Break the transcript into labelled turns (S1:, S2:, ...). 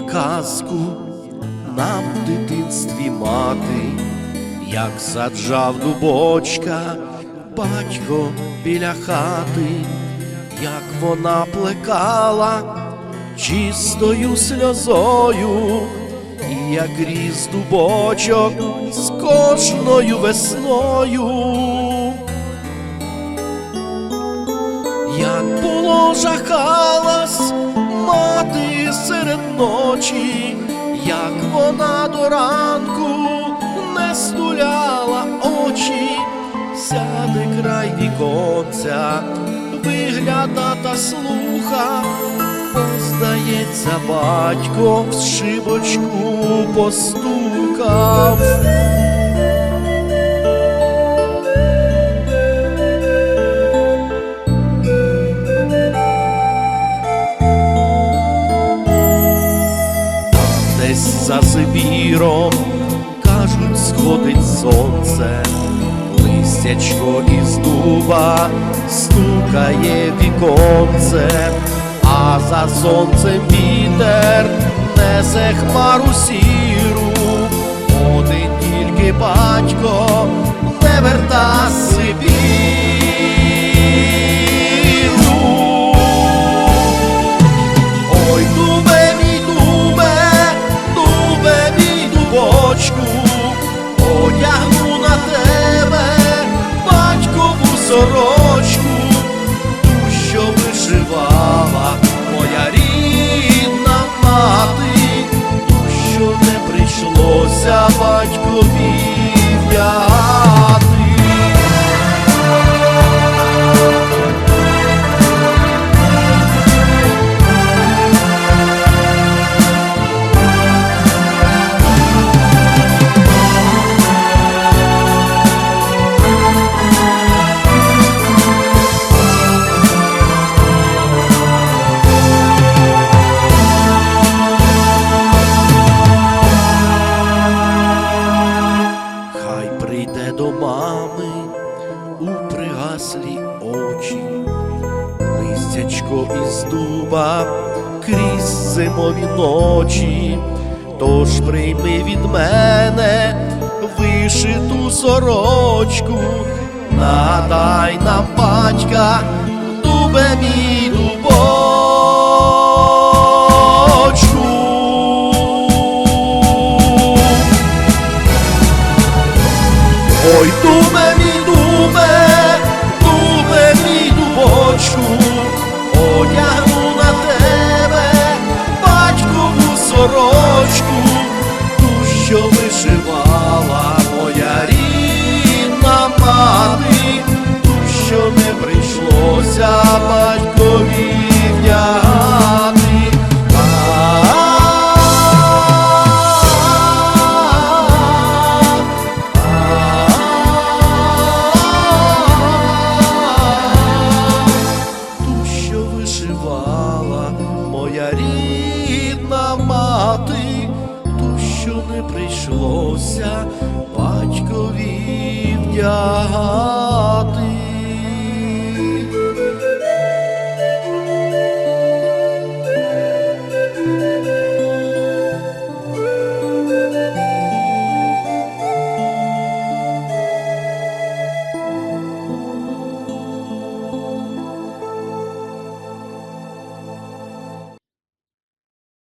S1: казку нам в дитинстві мати, як саджав дубочка батько біля хати, як вона плекала чистою сльозою, і як ріс дубочок з кожною весною. Як було серед ночі, як вона до ранку не стуляла очі, сяде край віконця, вигляда та слуха, поздається, батько в шибочку постукав. Десь за Сибіром, кажуть, сходить сонце, листячко із дуба стукає віконце, а за сонцем вітер несе хмару сіру, один тільки батько не верта з пригаслі очі, листячко із дуба крізь зимові ночі, тож прийми від мене вишиту сорочку, надай нам батька, дубе мій. Ой, дубе мій що вишивала моя рідна мати, ту, що не прийшлося батькові вдягати. Ту, що вишивала моя рідна мати, що не прийшлося батькові.